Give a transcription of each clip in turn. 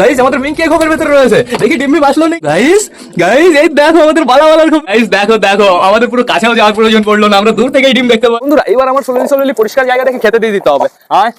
Guys আমাদের মিঙ্কি খোপের ভেতরে রয়েছে। দেখি ডিম্বি বাসলো নি? গাইস গাইস এই দেখো আমাদের বালা বালার খোপ গাইস দেখো দেখো, আমাদের পুরো কাছেও যাওয়ার প্রয়োজন পড়ল না। আমরা দূর থেকেই ডিম দেখতে পাবো। বন্ধুরা এবার আমার সোনালি সোনালি পরিষ্কার জায়গা দেখে খেতে দিয়ে দিতে হবে। আয়।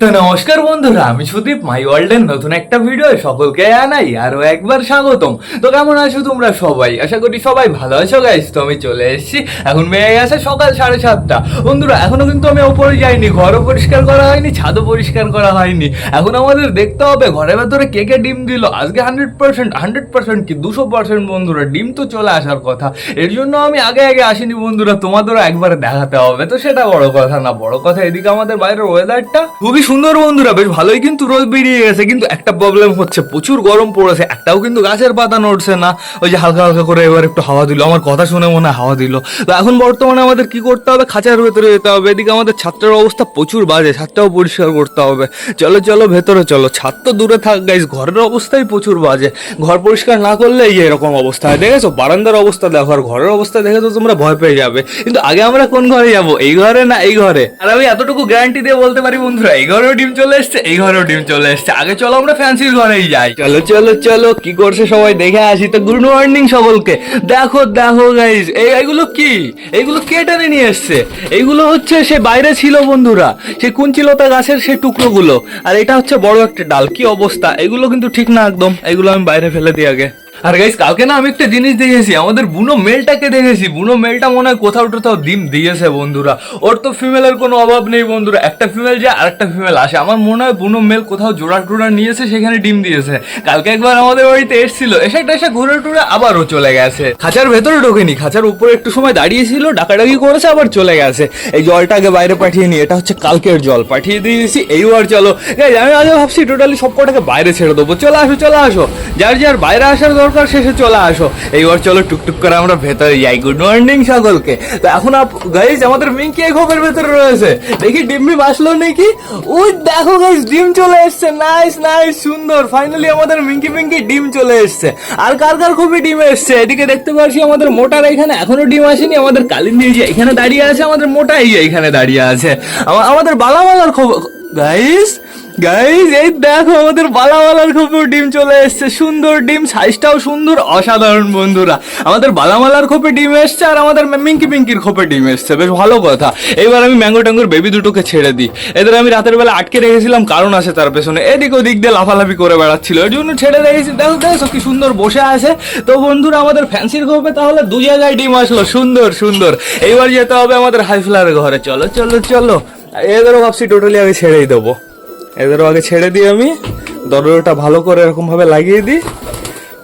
তো নমস্কার বন্ধুরা, আমি সুদীপ মাই ওয়ার্ল্ডের নতুন একটা ভিডিও সকলকে আনাই আরও একবার স্বাগতম। তো কেমন আছো তোমরা সবাই? আশা করি সবাই ভালো আছো গাইস তো আমি চলে এসেছি। এখন মেয়ে গেছে সকাল সাড়ে সাতটা। বন্ধুরা, এখনও কিন্তু আমি ওপরে যাইনি, ঘরও পরিষ্কার করা হয়নি, ছাদও পরিষ্কার করা হয়নি। এখন আমাদের দেখতে হবে, ঘরের ভেতরে কে কে ডিম দিল? আজকে হান্ড্রেড পার্সেন্ট হান্ড্রেড পার্সেন্ট কি? দুশো পার্সেন্ট বন্ধুরা, ডিম তো চলে আসার কথা। এর জন্য আমি আগে আগে আসিনি বন্ধুরা, তোমাদেরও একবার দেখাতে হবে। তো সেটা বড় কথা না, বড় কথা এদিকে আমাদের বাইরের ওয়েদারটা খুবই সুন্দর বন্ধুরা, বেশ ভালোই কিন্তু রোদ বেরিয়ে গেছে, কিন্তু একটা প্রবলেম হচ্ছে, প্রচুর গরম পড়েছে, একটাও কিন্তু গাছের পাতা নড়ছে না। ওই যে হালকা হালকা করে এবার একটু হাওয়া দিল, আমার কথা শুনে মনে হয় হাওয়া দিল। তো এখন বর্তমানে আমাদের কি করতে হবে? খাঁচার ভেতরে যেতে হবে, এদিকে আমাদের ছাত্রের অবস্থা প্রচুর বাজে, ছাদটাও পরিষ্কার করতে হবে। চলো চলো, ভেতরে চলো, ছাদ তো দূরে থাক গাইস ঘরের অবস্থাই প্রচুর বাজে। ঘর পরিষ্কার না করলে এই এরকম অবস্থা হয়, দেখেছ? বারান্দার অবস্থা দেখো, আর ঘরের অবস্থা দেখে তো তোমরা ভয় পেয়ে যাবে। কিন্তু আগে আমরা কোন ঘরে যাব? এই ঘরে না এই ঘরে? আর আমি এতটুকু গ্যারান্টি দিয়ে বলতে পারি বন্ধুরা, এই ঘরেও ডিম চলে এসছে, এই ঘরেও ডিম চলে এসছে। আগে চলো, আমরা ফ্যান্সির ঘরেই যাই। চলো চলো চলো, কি করছে সবাই? দেখে আসি তো, গুড মর্নিং সকলকে। দেখো দেখো গাইজ এই এগুলো কি? এগুলো কে টেনে নিয়ে এসছে? এগুলো হচ্ছে সে বাইরে ছিল বন্ধুরা। সে কুঞ্চিলতা গাছের সে টুকরোগুলো। আর এটা হচ্ছে বড় একটা ডাল। কি অবস্থা? এগুলো কিন্তু ঠিক না একদম। এগুলো আমি বাইরে ফেলে দিই আগে। আর গাইস কালকে না আমি একটা জিনিস দেখেছি, আমাদের বুনো মেলটাকে দেখেছি। বুনো মেলটা মনে হয় কোথাও টোথাও ডিম দিয়েছে বন্ধুরা। ওর তো ফিমেলের কোনো অভাব নেই বন্ধুরা। একটা ফিমেল যায়, আরেকটা ফিমেল আসে। আমার মনে হয় বুনো মেল কোথাও জোড়া টোড়া নিয়েছে, সেখানে ডিম দিয়েছে। কালকে একবার আমাদের বাড়িতে এসেছিল, এসে একটা এসে ঘুরে টুরে আবারও চলে গেছে। খাঁচার ভেতরে ঢোকেনি, খাঁচার উপরে একটু সময় দাঁড়িয়েছিল, ডাকাডাকি করেছে, আবার চলে গেছে। এই জলটাকে বাইরে পাঠিয়ে নিয়ে, এটা হচ্ছে কালকের জল, পাঠিয়ে দিয়েছি এইবার চলো। আমি আগে ভাবছি টোটালি সব কটাকে বাইরে ছেড়ে দেবো। চলে আসো চলে আসো। যার যার বাইরে আসার শেষে চলে আসো। এইবার চলো টুকটুক করে আমরা ভেতরে যাই। গুড মর্নিং সকলকে। তো এখন আপ গাইজ আমাদের মিঙ্কি এই খোপের ভেতরে রয়েছে। দেখি ডিম্বি বাসলো নাকি? ওই দেখো গাইজ ডিম চলে এসছে। নাইস নাইস সুন্দর। ফাইনালি আমাদের মিঙ্কি মিঙ্কি ডিম চলে এসছে। আর কার কার খুবই ডিম এসছে? এদিকে দেখতে পাচ্ছি আমাদের মোটার এখানে এখনও ডিম আসেনি। আমাদের কালিন্দি এখানে দাঁড়িয়ে আছে, আমাদের মোটাই এখানে দাঁড়িয়ে আছে। আমা- আমাদের বালামালার খবর গাইস গাইস এই দেখো আমাদের বালামালার খোপেও ডিম চলে এসছে। সুন্দর ডিম, সাইজটাও সুন্দর, অসাধারণ বন্ধুরা। আমাদের বালামালার খোপে ডিম এসছে আর আমাদের মিঙ্কি পিঙ্কির খোপে ডিম এসছে। বেশ ভালো কথা। এবার আমি ম্যাঙ্গো ট্যাঙ্গোর বেবি দুটোকে ছেড়ে দিই। এদের আমি রাতের বেলা আটকে রেখেছিলাম, কারণ আছে তার পেছনে। এদিক ওদিক দিয়ে লাফালাফি করে বেড়াচ্ছিল। এর জন্য ছেড়ে রেখেছি দেখো দেখো কি সুন্দর বসে আছে। তো বন্ধুরা, আমাদের ফ্যান্সির খোপে তাহলে দু জায়গায় ডিম আসলো। সুন্দর সুন্দর। এইবার যেতে হবে আমাদের হাই ফ্লাওয়ারের ঘরে। চলো চলো চলো। এদেরও ভাবছি টোটালি আমি ছেড়েই দেবো। এদেরও আগে ছেড়ে দিই আমি দরজাটা ভালো করে এরকমভাবে লাগিয়ে দিই।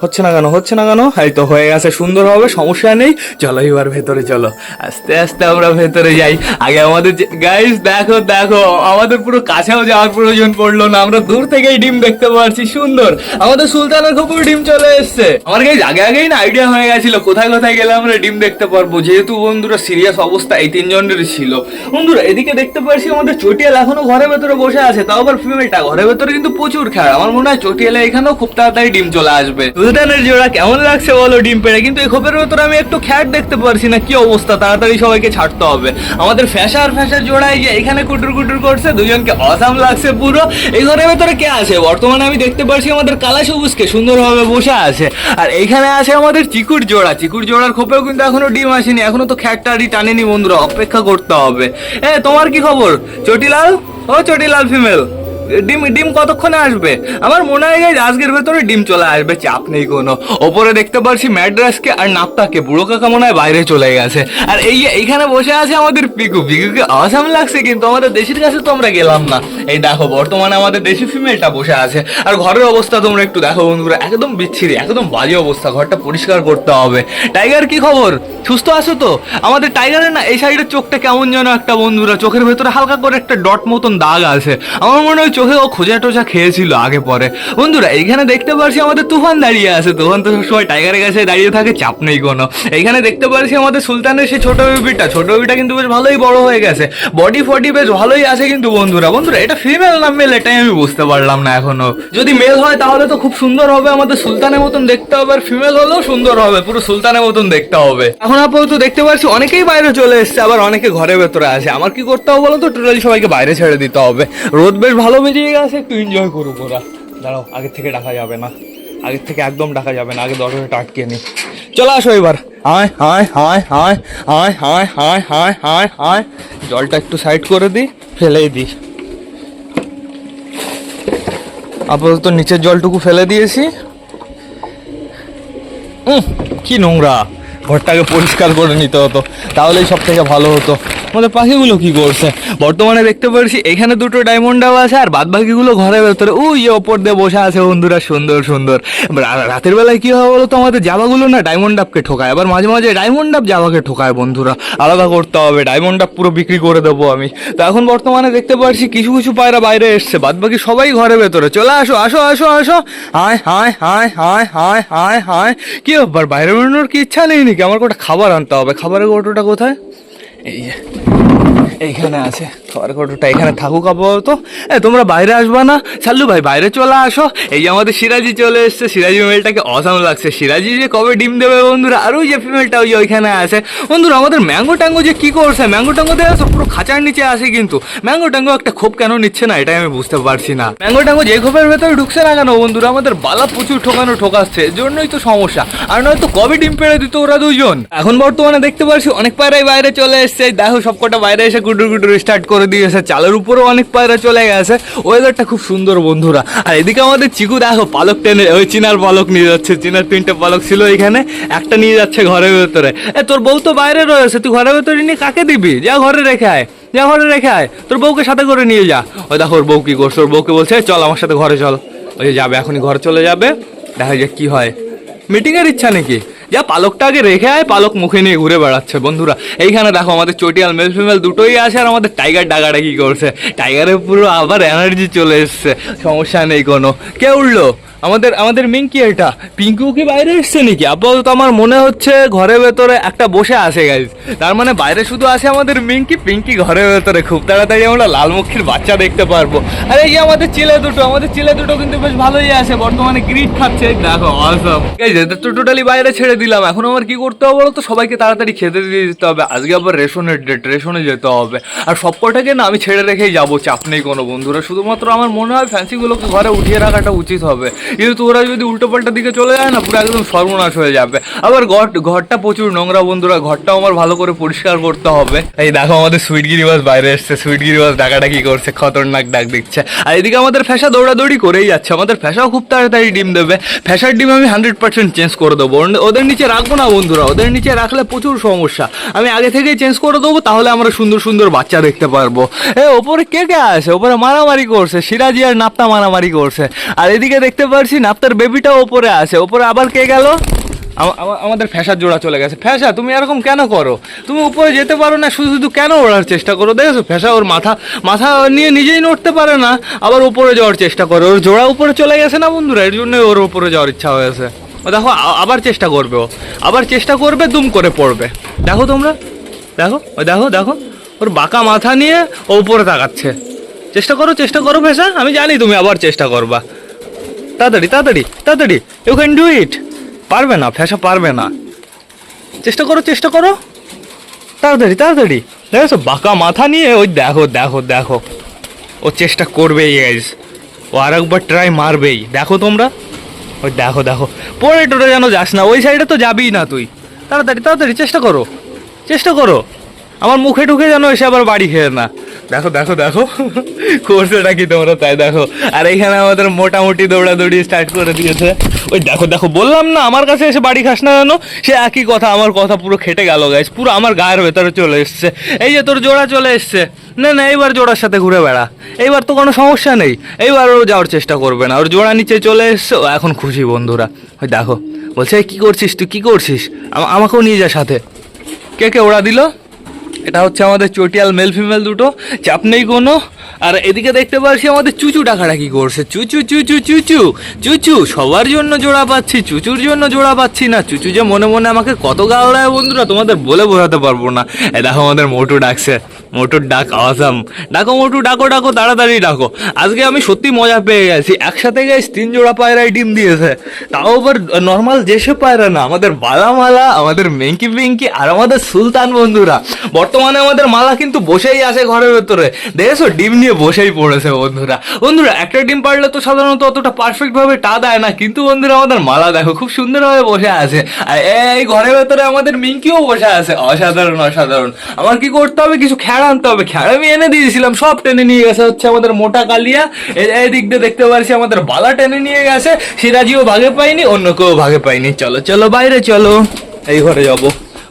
হচ্ছে না কেন, হচ্ছে না কেন? এই তো হয়ে গেছে, সুন্দর হবে, সমস্যা নেই। চলো এবার ভেতরে, চলো। আস্তে আস্তে আমরা ভেতরে যাই। আগে আমাদের গাইস দেখো দেখো, আমাদের পুরো কাছেও যাওয়ার প্রয়োজন পড়ল না। আমরা দূর থেকেই ডিম দেখতে পাচ্ছি সুন্দর। আমাদের সুলতানের খবর ডিম চলে এসছে। আমার গাইজ আগে আগেই না আইডিয়া হয়ে গেছিল, কোথায় কোথায় গেলে আমরা ডিম দেখতে পারব? যেহেতু বন্ধুরা সিরিয়াস অবস্থা, এই তিনজনের ছিল। বন্ধুরা, এদিকে দেখতে পাচ্ছি আমাদের চটিয়াল এখনও ঘরের ভেতরে বসে আছে। তাও আবার ফিমেলটা ঘরের ভেতরে কিন্তু প্রচুর খেয়াল। আমার মনে হয় চটিয়ালে এখানেও খুব তাড়াতাড়ি ডিম চলে আসবে। সুলতানের জোড়া কেমন লাগছে বলো ডিম পেড়ে? কিন্তু এই খোপের ভেতরে আমি একটু খ্যাট দেখতে পারছি না, কি অবস্থা? তাড়াতাড়ি সবাইকে ছাড়তে হবে। আমাদের ফ্যাশার ফ্যাশার জোড়ায় যে এখানে কুটুর কুটুর করছে, দুজনকে অসাম লাগছে পুরো। এই ঘরের ভেতরে কে আছে? বর্তমানে আমি দেখতে পারছি আমাদের কালা সবুজকে সুন্দরভাবে বসে আছে। আর এইখানে আছে আমাদের চিকুর জোড়া। চিকুর জোড়ার খোপেও কিন্তু এখনও ডিম আসেনি। এখনও তো খ্যাটটারি টানেনি বন্ধুরা, অপেক্ষা করতে হবে। এ, তোমার কি খবর? চটিলাল? ও, চটিলাল ফিমেল ডিম ডিম কতক্ষণে আসবে? আমার মনে হয় guys, আজকের ভেতরে ডিম চলে আসবে চাপ নেই কোনো। ওপরে দেখতে পাচ্ছি ম্যাড্রাসকে আর নাপ্তাকে বুড়ো কাকা মনে হয় বাইরে চলে গেছে। আর এই এইখানে বসে আছে আমাদের পিকু পিকুকে অসাম লাগছে কিন্তু আমাদের দেশের কাছে তো আমরা গেলাম না। এই দেখো, বর্তমানে আমাদের দেশি ফিমেলটা বসে আছে। আর ঘরের অবস্থা তোমরা একটু দেখো বন্ধুরা, একদম বিচ্ছিরি, একদম বাজে অবস্থা, ঘরটা পরিষ্কার করতে হবে। টাইগার কি খবর? সুস্থ আছো তো? আমাদের টাইগারের না, এই সাইডের চোখটা কেমন যেন একটা বন্ধুরা, চোখের ভেতরে হালকা করে একটা ডট মতন দাগ আছে। আমার মনে হয় চোখে ও খোঁজা টোজা খেয়েছিল আগে পরে। বন্ধুরা, এইখানে দেখতে পারছি আমাদের তুফান দাঁড়িয়ে আছে। তুফান তো সবসময় টাইগারের কাছে দাঁড়িয়ে থাকে, চাপ নেই কোনো। এইখানে দেখতে পারছি আমাদের সুলতানের সেই ছোট বেবিটা ছোট বেবিটা কিন্তু বেশ ভালোই বড় হয়ে গেছে। বডি ফডি বেশ ভালোই আছে কিন্তু বন্ধুরা। বন্ধুরা, এটা ফিমেল না মেল এটাই আমি বুঝতে পারলাম না এখনও। যদি মেল হয় তাহলে তো খুব সুন্দর হবে, আমাদের সুলতানের মতন দেখতে হবে, আর ফিমেল হলেও সুন্দর হবে, পুরো সুলতানের মতন দেখতে হবে। এখন আপাতত দেখতে পাচ্ছি অনেকেই বাইরে চলে এসছে, আবার অনেকে ঘরের ভেতরে আছে। আমার কি করতে হবে বলো তো টোটালি সবাইকে বাইরে ছেড়ে দিতে হবে। রোদ বেশ ভালো বেরিয়ে গেছে, একটু এনজয় করুক ওরা। দাঁড়াও, আগের থেকে ডাকা যাবে না। আগের থেকে একদম ডাকা যাবে না, আগে দরজাটা আটকে নি। চলে আসো এবার। হায় হায় হায় হায় হায় হায় হায় হায় হায় হায় জলটা একটু সাইড করে দিই ফেলেই দিই আপাতত নিচের জলটুকু ফেলে দিয়েছি। কি নোংরা। ঘরটাকে পরিষ্কার করে নিতে হতো, তাহলেই সব থেকে ভালো হতো। আমাদের পাখিগুলো কি করছে? বর্তমানে দেখতে পাচ্ছি এখানে দুটো ডায়মন্ড ডাব আছে আর বাদ বাকিগুলো ঘরের ভেতরে। ওই যে ওপর দিয়ে বসে আছে বন্ধুরা, সুন্দর সুন্দর। রাতের বেলায় কি হয় বলো তো আমাদের জাবাগুলো না ডায়মন্ড ডাবকে ঠোকায়। আবার মাঝে মাঝে ডায়মন্ড ডাব জাবাকে ঠোকায় বন্ধুরা। আলাদা করতে হবে ডায়মন্ড ডাব পুরো বিক্রি করে দেবো আমি। তো এখন বর্তমানে দেখতে পাচ্ছি কিছু কিছু পায়রা বাইরে এসছে বাদ বাকি সবাই ঘরের ভেতরে। চলে আসো আসো আসো আসো। হায় হায় হায় হায় হায় হায় হায়। কি ব্যাপার, বাইরে বেরোনোর কি ইচ্ছা নেই নাকি আমার কটা খাবার আনতে হবে? খাবারের অটোটা কোথায়? এই যে। এইখানে আছে। খাবার কৌটোটা এখানে থাকুক আপাতত। তোমরা বাইরে আসবা না। সাল্লু ভাই, বাইরে চলে আসো। এই যে আমাদের সিরাজি চলে এসছে। সিরাজি মেলটাকে অসাম লাগছে। সিরাজি যে কবে ডিম দেবে বন্ধুরা? আর ওই যে ফিমেলটা ওই ওইখানে আছে। বন্ধুরা, আমাদের ম্যাঙ্গো ট্যাঙ্গো যে কী করছে? ম্যাঙ্গো ট্যাঙ্গো তো পুরো খাঁচার নিচে আসে কিন্তু। ম্যাঙ্গো ট্যাঙ্গো একটা খোপ কেন নিচ্ছে না? এটাই আমি বুঝতে পারছি না। ম্যাঙ্গো ট্যাঙ্গো যে খোপের ভেতরে ঢুকছে না কেন বন্ধুরা? আমাদের বালা প্রচুর ঠোকানো ঠোকাচ্ছে এর জন্যই তো সমস্যা। আর নয়তো কবে ডিম পেড়ে দিত ওরা দুজন এখন বর্তমানে দেখতে পাচ্ছি অনেক পায়রাই বাইরে চলে এসছে। দেখো সবকটা বাইরে এসে কুটুর কুটুর স্টার্ট করে দিয়েছে। চালের উপরেও অনেক পায়রা চলে গেছে। ওয়েদারটা খুব সুন্দর বন্ধুরা। আর এদিকে আমাদের চিকু, দেখো, পালক টেনে, ওই চিনার পালক নিয়ে যাচ্ছে। চিনার তিনটে পালক ছিল এখানে, একটা নিয়ে যাচ্ছে ঘরের ভেতরে। এ, তোর বউ তো বাইরে রয়েছে, তুই ঘরের ভেতরে নিয়ে কাকে দিবি? যা ঘরে রেখে আয়, যা ঘরে রেখে আয়। তোর বউকে সাথে করে নিয়ে যা। ওই দেখো, ওর বউ কি করছে? ওর বউকে বলছে চল আমার সাথে ঘরে চল। ওই যাবে, এখনই ঘরে চলে যাবে। দেখা যাক কি হয়। মিটিংয়ের ইচ্ছা নাকি? যা পালকটা আগে রেখে আয়, পালক মুখে নিয়ে ঘুরে বেড়াচ্ছে, বন্ধুরা। এইখানে দেখো আমাদের চটিয়াল মেল ফিমেল দুটোই আছে আর আমাদের টাইগার ডাগাটা কি করছে টাইগারের পুরো আবার এনার্জি চলে এসছে, সমস্যা নেই কোনো। কে উঠল? আমাদের আমাদের মিঙ্কি এটা। পিঙ্কু কি বাইরে এসছে নাকি? আপাতত আমার মনে হচ্ছে ঘরের ভেতরে একটা বসে আছে গাইজ তার মানে বাইরে শুধু আছে আমাদের মিঙ্কি, পিঙ্কি ঘরের ভেতরে। খুব তাড়াতাড়ি আমরা লালমুখীর বাচ্চা দেখতে পারব। আর, এই যে আমাদের ছেলে দুটো, আমাদের ছেলে দুটো কিন্তু বেশ ভালোই আছে। বর্তমানে গ্রিট খাচ্ছে। দেখো অসম এই যে তো টোটালি বাইরে ছেড়ে দিলাম। এখন আমার কি করতে হবে বলো তো সবাইকে তাড়াতাড়ি খেতে দিয়ে দিতে হবে। আজকে আবার রেশনের ডেট রেশনে যেতে হবে। আর সব কটাকে না আমি ছেড়ে রেখেই যাব। চাপ নেই কোনো। বন্ধুরা, শুধুমাত্র আমার মনে হয় ফ্যান্সিগুলোকে ঘরে উঠিয়ে রাখাটা উচিত হবে। কিন্তু ওরা যদি উল্টো পাল্টা দিকে চলে যায় না, পুরো একদম সর্বনাশ হয়ে যাবে। আবার ঘর ঘরটা প্রচুর নোংরা বন্ধুরা, ঘরটাও আমার ভালো করে পরিষ্কার করতে হবে। এই দেখো আমাদের সুইট গিরিবাস বাইরে এসছে সুইট গিরিবাস ডাকাটা কি করছে, খতরনাক ডাক দিচ্ছে। আর এদিকে আমাদের ফ্যাসা দৌড়াদৌড়ি করেই যাচ্ছে, আমাদের ফ্যাসাও খুব তাড়াতাড়ি ডিম দেবে। ফ্যাসার ডিম আমি হান্ড্রেড পার্সেন্ট চেঞ্জ করে দেবো। ওদের নিচে রাখব না বন্ধুরা, ওদের নিচে রাখলে প্রচুর সমস্যা। আমি আগে থেকেই চেঞ্জ করে দেবো, তাহলে আমরা সুন্দর সুন্দর বাচ্চা দেখতে পারব। এ, ওপরে কে কে আছে? ওপরে মারামারি করছে, সিরাজি আর নাপ্তা মারামারি করছে। আর এদিকে দেখতে পারছি না, আপনার বেবিটাও ওপরে আছে। ওপরে আবার কে গেল? আমা- আমা- আমাদের ফ্যাসার জোড়া চলে গেছে। ফ্যাসা, তুমি এরকম কেন করো? তুমি উপরে যেতে পারো না, শুধু শুধু কেন ওড়ার চেষ্টা করো? দেখেছ, ফ্যাসা ওর মাথা মাথা নিয়ে নিজেই নড়তে পারে না, আবার উপরে যাওয়ার চেষ্টা করে। ওর জোড়া উপরে চলে গেছে না, বন্ধুরা? এর জন্য ওর উপরে যাওয়ার ইচ্ছা হয়েছে। দেখো আবার চেষ্টা করবে ও। আবার চেষ্টা করবে, দুম করে পড়বে। দেখো তোমরা? দেখো, ও দেখো দেখো। ওর বাঁকা মাথা নিয়ে ও উপরে তাকাচ্ছে। চেষ্টা করো চেষ্টা করো ফেসা আমি জানি তুমি আবার চেষ্টা করবা। তাড়াতাড়ি তাড়াতাড়ি তাড়াতাড়ি। ইউ ক্যান ডু ইট পারবে না ফ্যাসা পারবে না। চেষ্টা করো চেষ্টা করো। তাড়াতাড়ি তাড়াতাড়ি। দেখেছ, বাঁকা মাথা নিয়ে, ওই দেখো দেখো দেখো। ও চেষ্টা করবেই গাইজ ও আর একবার ট্রাই মারবেই। দেখো তোমরা? ওই দেখো দেখো। পরে টোরে যেন যাস না, ওই সাইডে তো যাবিই না তুই। তাড়াতাড়ি তাড়াতাড়ি, চেষ্টা করো। চেষ্টা করো। আমার মুখে ঢুকে যেন এসে আবার বাড়ি খেয়ে না। দেখো দেখো দেখো করছেটা কি তোমরা তাই দেখো। আর এখানে আমাদের মোটামুটি দৌড়াদৌড়ি স্টার্ট করে দিয়েছে। ওই দেখো দেখো বললাম না আমার কাছে এসে বাড়ি খাস না জানো সে একই কথা আমার কথা পুরো খেটে গেল গাইস পুরো আমার গায়ের ভেতরে চলে এসছে। এই যে তোর জোড়া চলে এসছে। না না এইবার জোড়ার সাথে ঘুরে বেড়া। এইবার তো কোনো সমস্যা নেই। এইবার ও যাওয়ার চেষ্টা করবে না। ওর জোড়া নিচে চলে এসছে এখন খুশি বন্ধুরা। ওই দেখো বলছে "এই, কি করছিস তুই? কি করছিস? আমাকেও নিয়ে যা সাথে। কে কে ওরা দিল? এটা হচ্ছে আমাদের চটিয়াল মেল ফিমেল দুটো চাপ নেই কোনো, আর এদিকে দেখতে পাচ্ছি আমাদের চুচু ডাকাডাকি করছে। চুচু চুচু চুচু চুচু, সবার জন্য জোড়া পাচ্ছি, চুচুর জন্য জোড়া পাচ্ছি না। চুচু যে মনে মনে আমাকে কত গাল দেয় বন্ধুরা, তোমাদের বলে বোঝাতে পারব না। এ দেখো আমাদের মোটু ডাকছে। মোটুর ডাক আওয়াজাম ডাকো মোটু, ডাকো ডাকো, তাড়াতাড়ি ডাকো। আজকে আমি সত্যি মজা পেয়ে গেছি। একসাথে গেছি তিন জোড়া পায়রাই ডিম দিয়েছে। তাও আবার নর্মাল যেসব পায়রা না, আমাদের বালামালা, আমাদের মেঙ্কি পিঙ্কি আর আমাদের সুলতান বন্ধুরা। বর্তমানে আমাদের মালা কিন্তু বসেই আছে ঘরের ভেতরে। দেখেছ? ডিম নিয়ে বসেই পড়েছে বন্ধুরা। বন্ধুরা, একটা ডিম পারলে তো সাধারণত অতটা পারফেক্টভাবে টা দেয় না। কিন্তু বন্ধুরা, আমাদের মালা দেখো, খুব সুন্দরভাবে বসে আছে। আর এই ঘরের ভেতরে আমাদের মিঙ্কিও বসে আছে। অসাধারণ অসাধারণ। আমার কি করতে হবে? কিছু খেড়া আনতে হবে। খেড়া আমি এনে দিয়েছিলাম, সব টেনে নিয়ে গেছে। হচ্ছে আমাদের মোটা কালিয়া এই এই দিক দিয়ে দেখতে পারছি আমাদের বালা টেনে নিয়ে গেছে। সিরাজিও ভাগে পাইনি অন্য কেউ ভাগে পাইনি চলো চলো, বাইরে চলো। এই ঘরে যাব।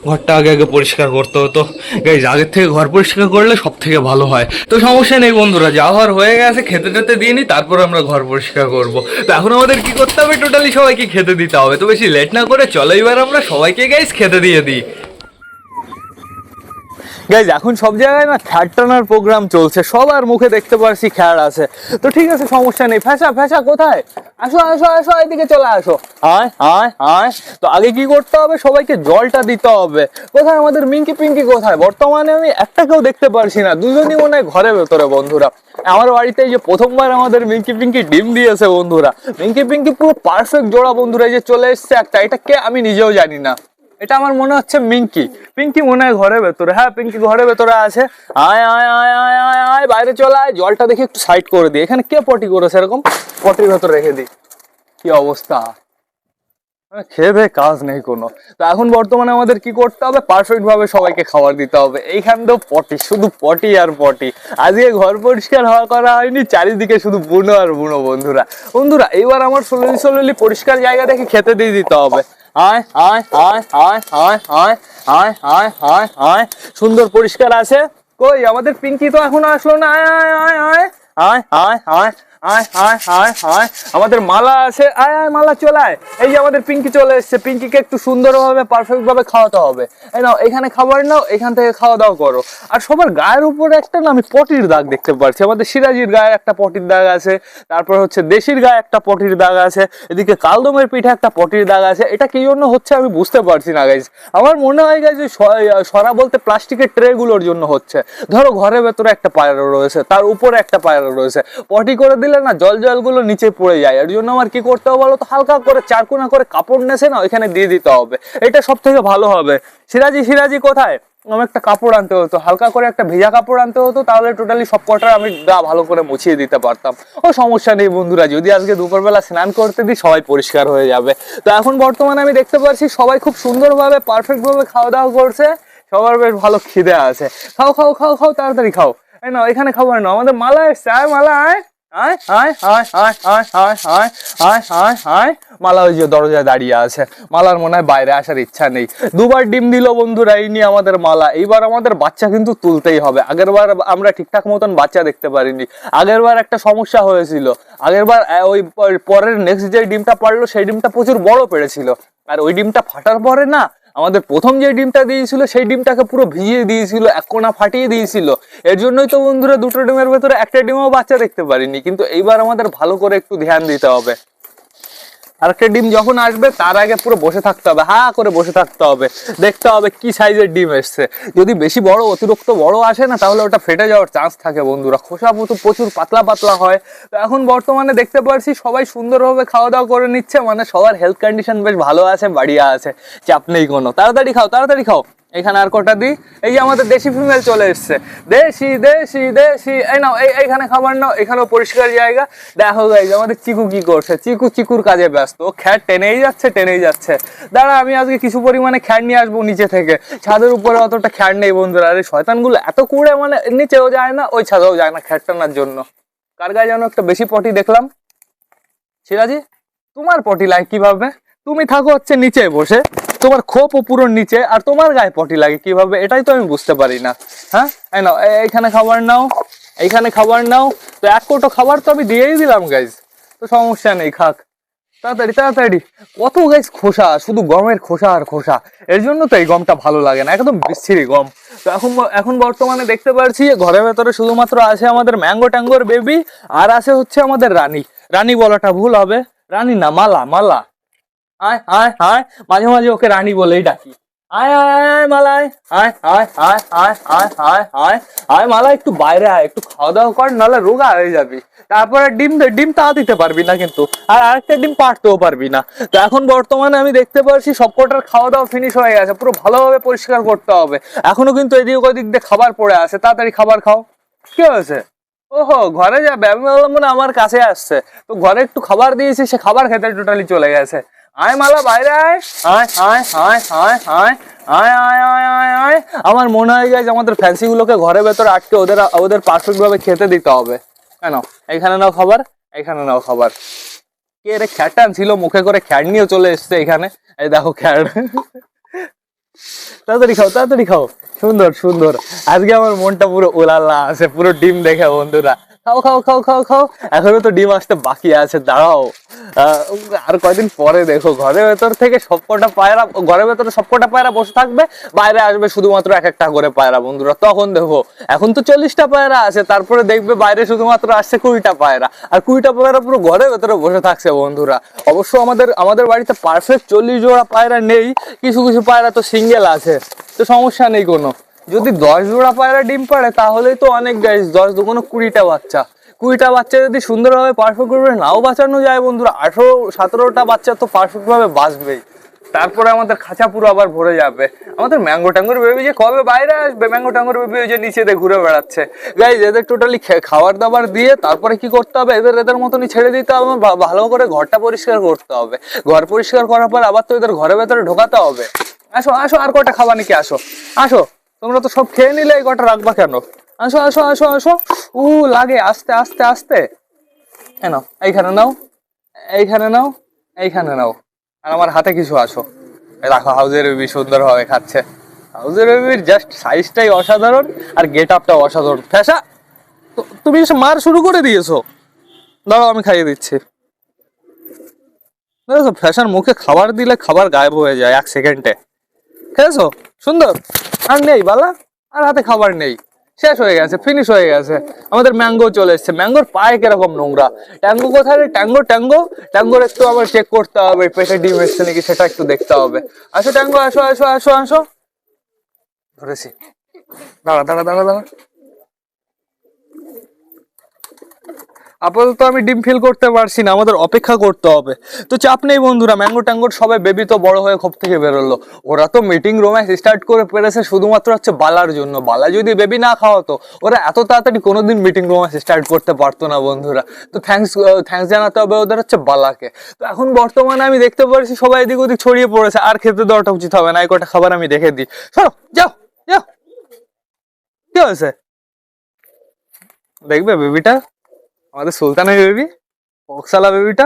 ঘরটা আগে আগে পরিষ্কার করতে হতো। গাইজ আগের থেকে ঘর পরিষ্কার করলে সব থেকে ভালো হয়। তো সমস্যা নেই বন্ধুরা, যা হওয়ার হয়ে গেছে, খেতে টেতে দিয়ে নি, তারপর আমরা ঘর পরিষ্কার করব। তো এখন আমাদের কি করতে হবে? টোটালি সবাইকে খেতে দিতে হবে। তো বেশি লেট না করে চলো, এবার আমরা সবাইকে গাইজ খেতে দিয়ে দিই। গাইজ এখন সব জায়গায় না খ্যাট টানার প্রোগ্রাম চলছে। সবার মুখে দেখতে পারছি খ্যাট আছে। তো ঠিক আছে, সমস্যা নেই। ফ্যাসা ফ্যাসা কোথায়? আসো আসো আসো, এদিকে চলে আসো। আয় আয় আয়। তো আগে কি করতে হবে? সবাইকে জলটা দিতে হবে। কোথায়? আমাদের মিঙ্কি পিঙ্কি কোথায়? বর্তমানে আমি একটাকেও দেখতে পারছি না। দুজনই মনে হয় ঘরে ভেতরে, বন্ধুরা। আমার বাড়িতে এই যে প্রথমবার আমাদের মিঙ্কি পিঙ্কি ডিম দিয়েছে, বন্ধুরা। মিঙ্কি পিঙ্কি পুরো পারফেক্ট জোড়া, বন্ধুরা। এই যে চলে এসছে একটা। এটা কে আমি নিজেও জানি না। এটা আমার মনে হচ্ছে মিঙ্কি। পিঙ্কি মনে হয় ঘরের ভেতরে। হ্যাঁ পিঙ্কি ঘরের ভেতরে আছে। আয় আয় আয় আয় আয় আয়, বাইরে চলে আয়। জলটা দেখে একটু সাইড করে দিই। এখানে কে পটি করেছে এরকম? পটির ভেতরে রেখে দিই। কি অবস্থা? খেয়ে কাজ নেই কোনো। তো এখন বর্তমানে আমাদের কি করতে হবে? পারফেক্ট ভাবে সবাইকে খাবার দিতে হবে। এইখান তো পটি, শুধু পটি আর পটি। আজকে ঘর পরিষ্কার হওয়া করা হয়নি, চারিদিকে শুধু বুনো আর বুনো বন্ধুরা। বন্ধুরা, এইবার আমার সোললি সোললি পরিষ্কার জায়গা দেখে খেতে দিয়ে দিতে হবে। আয় আয় আয় আয় আয় আয় আয় আয় আয় আয় সুন্দর পরিষ্কার আছে। কই, আমাদের পিঙ্কি তো এখন আসলো না। আয় আয় আয় আয় আয় আয়। আয় আয় আয় আয়। আমাদের মালা আছে, আয় আয়, মালা চলে আয়। এই যে আমাদের পিঙ্কি চলে এসেছে। পিঙ্কিকে একটু সুন্দরভাবে পারফেক্ট ভাবে খাওয়াতে হবে। এই নাও, এখানে খাবার নাও, এখান থেকে খাওয়া দাওয়া করো। আর সবার গায়ের উপরে একটা না, আমি পটির দাগ দেখতে পাচ্ছি। আমাদের সিরাজির গায়ে একটা পটির দাগ আছে। তারপর হচ্ছে দেশির গায়ে একটা পটির দাগ আছে। এদিকে কালদমের পিঠে একটা পটির দাগ আছে। এটা কি জন্য হচ্ছে আমি বুঝতে পারছি না গাইজ আমার মনে হয় গাইজ সরা বলতে প্লাস্টিকের ট্রে গুলোর জন্য হচ্ছে। ধরো ঘরের ভেতরে একটা পায়রা রয়েছে, তার উপরে একটা পায়রা রয়েছে। পটি করে দিলে না জল জলগুলো নিচে পড়ে যায়। এর জন্য আমার কি করতে হবে বলো তো হালকা করে চারকোনা করে কাপড় নেছে না ওইখানে দিয়ে দিতে হবে। এটা সব থেকে ভালো হবে। সিরাজি সিরাজি কোথায়? আমার একটা কাপড় আনতে হতো। হালকা করে একটা ভেজা কাপড় আনতে হতো, তাহলে টোটালি সব কটার আমি গা ভালো করে মুছিয়ে দিতে পারতাম। ও, সমস্যা নেই বন্ধুরা, যদি আজকে দুপুরবেলা স্নান করতে দিই, সবাই পরিষ্কার হয়ে যাবে। তো এখন বর্তমানে আমি দেখতে পাচ্ছি, সবাই খুব সুন্দরভাবে পারফেক্ট ভাবে খাওয়া দাওয়া করছে। সবার বেশ ভালো খিদে আছে। খাও খাও খাও খাও, তাড়াতাড়ি খাও। না এখানে খাবার না আমাদের মালা এসছে। আয়, মালা, আয়। আয় আয় আয় আয় আয় আয় আয় আয় আয় আয় মালা ওই যে দরজায় দাঁড়িয়ে আছে। মালার মনে হয় বাইরে আসার ইচ্ছা নেই। দুবার ডিম দিল বন্ধুরা, এই নিয়ে আমাদের মালা। এইবার আমাদের বাচ্চা কিন্তু তুলতেই হবে। আগের বার আমরা ঠিকঠাক মতন বাচ্চা দেখতে পারিনি। আগের বার একটা সমস্যা হয়েছিল। আগের বার ওই পরের নেক্সট যে ডিমটা পারল, সেই ডিমটা প্রচুর বড় পেড়েছিল আর ওই ডিমটা ফাটার পরে না আমাদের প্রথম যে ডিমটা দিয়েছিল, সেই ডিমটাকে পুরো ভিজিয়ে দিয়েছিল, এক কোনা ফাটিয়ে দিয়েছিল। এর জন্যই তো বন্ধুরা দুটো ডিমের ভেতরে একটা ডিমও বাচ্চা দেখতে পারিনি। কিন্তু এইবার আমাদের ভালো করে একটু ধ্যান দিতে হবে। আর একটা ডিম যখন আসবে, তার আগে পুরো বসে থাকতে হবে, হা করে বসে থাকতে হবে। দেখতে হবে কি সাইজের ডিম এসছে। যদি বেশি বড়, অতিরিক্ত বড় আসে না, তাহলে ওটা ফেটে যাওয়ার চান্স থাকে বন্ধুরা। খোসা মতো প্রচুর পাতলা পাতলা হয়। তো এখন বর্তমানে দেখতে পারছি সবাই সুন্দরভাবে খাওয়া দাওয়া করে নিচ্ছে মানে সবার হেলথ কন্ডিশন বেশ ভালো আছে, বাড়িয়া আছে, চাপ নেই কোনো। তাড়াতাড়ি খাও তাড়াতাড়ি খাও। এখানে আর কটা দিই? এই যে আমাদের দেশি ফিমেল চলে এসছে। দেশি দেশি দেশি। এই নাও, এই, এইখানে খাবার নাও, এখানেও পরিষ্কার জায়গা। দেখো গাইজ আমাদের চিকু কি করছে? চিকু চিকুর কাজে ব্যস্ত। ও খ্যাট টেনেই যাচ্ছে টেনেই যাচ্ছে। দাঁড়া, আমি আজকে কিছু পরিমাণে খ্যাট নিয়ে আসব নিচে থেকে। ছাদের উপরে অতটা খ্যাট নেই বন্ধুরা। আর শয়তানগুলো এত কুড়ে মানে নিচেও যায় না, ওই ছাদেও যায় না খ্যাট টানার জন্য। কার গায়ে যেন একটা বেশি পটি দেখলাম। সিরাজি তোমার পটি লাগে কীভাবে তুমি থাকো হচ্ছে নিচে বসে। তোমার খোপ ও পুরো নিচে আর তোমার গায়ে পটি লাগে কীভাবে? এটাই তো আমি বুঝতে পারি না। হ্যাঁ? নাও, এ- এইখানে খাবার নাও, এইখানে খাবার নাও। তো এক কোটো খাবার তো আমি দিয়েই দিলাম গাইজ তো সমস্যা নেই, খাক। তাড়াতাড়ি তাড়াতাড়ি। কত গাইজ খোসা? শুধু গমের খোসা আর খোসা। এর জন্য তো এই গমটা ভালো লাগে না, একদম বিচ্ছিরি গম। তো এখন এখন বর্তমানে দেখতে পাচ্ছি ঘরের ভেতরে শুধুমাত্র আছে আমাদের ম্যাঙ্গো ট্যাঙ্গোর বেবি আর আছে হচ্ছে আমাদের রানী। রানী বলাটা ভুল হবে। রানী না, মালা মালা। আয় আয় আয়। মাঝে মাঝে ওকে রানী বলেই ডাকি। আয় আয় আয় আয় আয় আয় আয় আয় আয় আয় আয়। আয় মালা একটু বাইরে আয়। একটু খাওয়া দাওয়া কর, নাহলে রোগা হয়ে যাবি। তারপরে ডিম ডিম তা দিতে পারবি না কিন্তু। আর আরেকটা ডিম পারতেও পারবি না। তো এখন বর্তমানে আমি দেখতে পাচ্ছি সবকটার খাওয়া দাওয়া ফিনিশ হয়ে গেছে। পুরো ভালোভাবে পরিষ্কার করতে হবে। এখনও কিন্তু এদিক ওদিক দিয়ে খাবার পড়ে আছে। তাড়াতাড়ি খাবার খাও। কি হয়েছে? ওহো, ঘরে যাবে আমি ভাবলাম মনে আমার কাছে আসছে। তো ঘরে একটু খাবার দিয়েছি, সে খাবার খেতে টোটালি চলে গেছে। আয় মালা বাইরে আয়। আয় আয় আয় আয় আয় আয় আয় আয় আয় আয় আমার মনে হয় যে আমাদের ফ্যান্সি গুলোকে ঘরের ভেতরে আটকে ওদের ওদের পারফেক্ট ভাবে খেতে দিতে হবে। কেন? এখানে নাও খাবার, এখানে নাও খাবার। কে রে খ্যাটান ছিল, মুখে করে খ্যাট নিয়ে চলে এসছে এখানে। এই দেখো খ্যাট। তাড়াতাড়ি খাও তাড়াতাড়ি খাও। সুন্দর সুন্দর। আজকে আমার মনটা পুরো উলাল্লা আছে, পুরো ডিম দেখে বন্ধুরা। খাও খাও খাও খাও খাও। এখনও তো ডিম আসতে বাকি আছে, দাঁড়াও। আর কয়দিন পরে দেখো, ঘরের ভেতর থেকে সবকটা পায়রা, ঘরের ভেতরে সবকটা পায়রা বসে থাকবে, বাইরে আসবে শুধুমাত্র এক একটা করে পায়রা, বন্ধুরা, তখন দেখো। এখন তো চল্লিশটা পায়রা আছে, তারপরে দেখবে বাইরে শুধুমাত্র আসছে কুড়িটা পায়রা। আর কুড়িটা পায়রা পুরো ঘরের ভেতরে বসে থাকছে, বন্ধুরা। অবশ্য আমাদের আমাদের বাড়িতে পারফেক্ট চল্লিশ জোড়া পায়রা নেই, কিছু কিছু পায়রা তো সিঙ্গেল আছে, তো সমস্যা নেই কোনো। যদি দশ জোড়া পায়রা ডিম পাড়ে, তাহলেই তো অনেক গাইস দশ দুগুণ কুড়িটা বাচ্চা। কুড়িটা বাচ্চা যদি সুন্দরভাবে পারফেক্ট ভাবে নাও বাঁচানো যায় বন্ধুরা, আঠেরো, সতেরোটা বাচ্চা তো পারফেক্ট ভাবে বাঁচবেই। তারপরে আমাদের খাঁচা পুরো আবার ভরে যাবে। আমাদের ম্যাঙ্গো ট্যাঙ্গোর বেবি যে কবে বাইরে আসবে? ম্যাঙ্গো ট্যাঙ্গোর বেবি ওই যে নিচে দিয়ে ঘুরে বেড়াচ্ছে। গাইজ এদের টোটালি খাবার দাবার দিয়ে তারপরে কি করতে হবে? এদের এদের মতনই ছেড়ে দিতে হবে ভালো করে ঘরটা পরিষ্কার করতে হবে। ঘর পরিষ্কার করার পর আবার তো এদের ঘরের ভেতরে ঢোকাতে হবে। আসো আসো, আর কটা খাবার নাকি আসো আসো। তোমরা তো সব খেয়ে নিলে এই কটা রাখবা কেন? আসো আসো আসো আসো। উ, লাগে, আস্তে আস্তে আস্তে। কেন এইখানে নাও এইখানে নাও এইখানে নাও। আর আমার হাতে কিছু আসো। দেখো, হাউজের বেবি সুন্দরভাবে খাচ্ছে। হাউজের বেবির জাস্ট সাইজটাই অসাধারণ আর গেট আপটাও অসাধারণ। ফ্যাসা তুমি এসে মার শুরু করে দিয়েছ। দাঁড়াও, আমি খাইয়ে দিচ্ছি। দেখো ফ্যাশন মুখে খাবার দিলে খাবার গায়েব হয়ে যায় এক সেকেন্ডে খেয়েছো? সুন্দর? আর নেই বালা, আর হাতে খাবার নেই। শেষ হয়ে গেছে ফিনিশ হয়ে গেছে। আমাদের ম্যাঙ্গো চলে এসছে। ম্যাঙ্গোর পায়ে কীরকম নোংরা? ট্যাঙ্গো কোথায় রে? Tango tango? ট্যাঙ্গোর একটু আবার চেক করতে হবে, পেটে ডিম এসছে নাকি সেটা একটু দেখতে হবে। আসো ট্যাঙ্গো, আসো আসো আসো আসো। ধরেছি। দাঁড়া দাঁড়া দাঁড়া দাঁড়া। আপাতত আমি ডিম ফিল করতে পারছি না, আমাদের অপেক্ষা করতে হবে। তো চাপ নেই বন্ধুরা, ম্যাঙ্গো ট্যাঙ্গোর সবাই বেবি তো বড় হয়ে খোপ থেকে বেরোলো। ওরা তো মিটিং রোম্যান্স স্টার্ট করে পেরেছে শুধুমাত্র হচ্ছে বালার জন্য। বালা যদি বেবি না খাওয়াতো, ওরা এত তাড়াতাড়ি কোনোদিন মিটিং রোম্যান্স স্টার্ট করতে পারতো না বন্ধুরা। তো থ্যাঙ্কস থ্যাঙ্কস জানাতে হবে ওদের হচ্ছে বালাকে। তো এখন বর্তমানে আমি দেখতে পারছি সবাই এদিক ওদিক ছড়িয়ে পড়েছে, আর খেতে দেওয়াটা উচিত হবে না, এই কটা খাবার আমি রেখে দিই। সরো, যাও যাও। কি হয়েছে? দেখবে বেবিটা আমাদের সুলতানের বেবি বক্সালা বেবিটা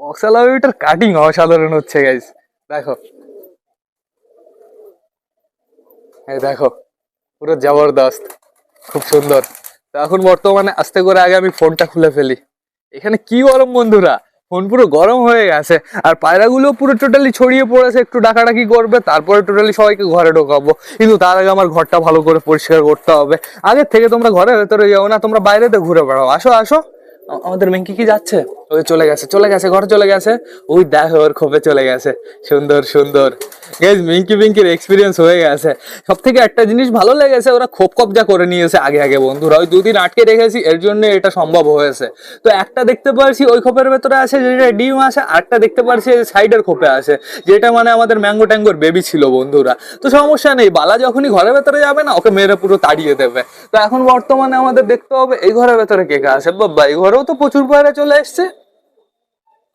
বক্সালা বেবিটার কাটিং অসাধারণ হচ্ছে গাইস দেখো। এই দেখো, পুরো জবরদস্ত, খুব সুন্দর। তো এখন বর্তমানে আস্তে করে আগে আমি ফোনটা খুলে ফেলি। এখানে কি গরম, বন্ধুরা? ফোন পুরো গরম হয়ে গেছে, আর পায়রাগুলো পুরো টোটালি ছড়িয়ে পড়েছে, একটু ডাকাডাকি করবে, তারপরে টোটালি সবাইকে ঘরে ঢোকাবো। কিন্তু তার আগে আমার ঘরটা ভালো করে পরিষ্কার করতে হবে। আগের থেকে তোমরা ঘরের ভেতরে যাও না, তোমরা বাইরেতে ঘুরে বেড়াও। আসো আসো। আমাদের মেঙ্কি কি যাচ্ছে? ওই চলে গেছে চলে গেছে, ঘরে চলে গেছে। ওই দেখো ওর খোপে চলে গেছে। সুন্দর সুন্দর। গেজ মিঙ্কি পিঙ্কির এক্সপিরিয়েন্স হয়ে গেছে। সব থেকে একটা জিনিস ভালো লেগেছে, ওরা খোপ কবজা করে নিয়েছে আগে আগে, বন্ধুরা। ওই দুদিন আটকে রেখেছি, এর জন্য এটা সম্ভব হয়েছে। তো একটা দেখতে পারছি ওই খোপের ভেতরে আছে, যেটা ডিম আছে আরেকটা দেখতে পারছি সাইডের খোপে আছে যেটা মানে আমাদের ম্যাঙ্গো ট্যাঙ্গোর বেবি ছিল, বন্ধুরা। তো সমস্যা নেই, বালা যখনই ঘরের ভেতরে যাবে না, ওকে মেরে পুরো তাড়িয়ে দেবে। তো এখন বর্তমানে আমাদের দেখতে হবে, এই ঘরের ভেতরে কে কে আছে? বাবা, এই ঘরেও তো প্রচুর পায়রা চলে এসছে।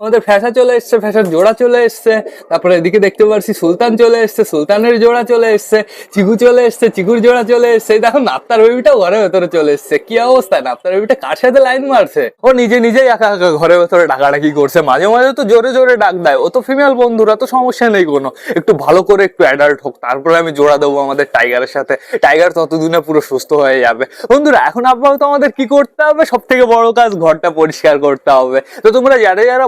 আমাদের ফ্যাশা চলে এসছে ফ্যাশার জোড়া চলে এসছে, তারপরে এদিকে দেখতে পাচ্ছি সুলতান চলে এসছে, সুলতানের জোড়া চলে এসছে, চিকু চলে এসছে, চিকুর জোড়া চলে এসছে দেখো নাপ্তার বেবিটা ঘরের ভেতরে চলে এসছে, কি অবস্থা? নাপ্তার বেবিটা কার সাথে লাইন মারছে? ও নিজে নিজেই একা একা ঘরের ভেতরে ডাকাডাকি করছে, মাঝে মাঝে তো জোরে জোরে ডাক দেয়, ও তো ফিমেল বন্ধুরা, তো সমস্যা নেই কোনো, একটু ভালো করে একটু অ্যাডাল্ট হোক, তারপরে আমি জোড়া দেবো আমাদের টাইগারের সাথে টাইগার ততদিনে পুরো সুস্থ হয়ে যাবে। বন্ধুরা, এখন আপাতত আমাদের কি করতে হবে? সব থেকে বড় কাজ, ঘরটা পরিষ্কার করতে হবে। তো তোমরা যারা যারা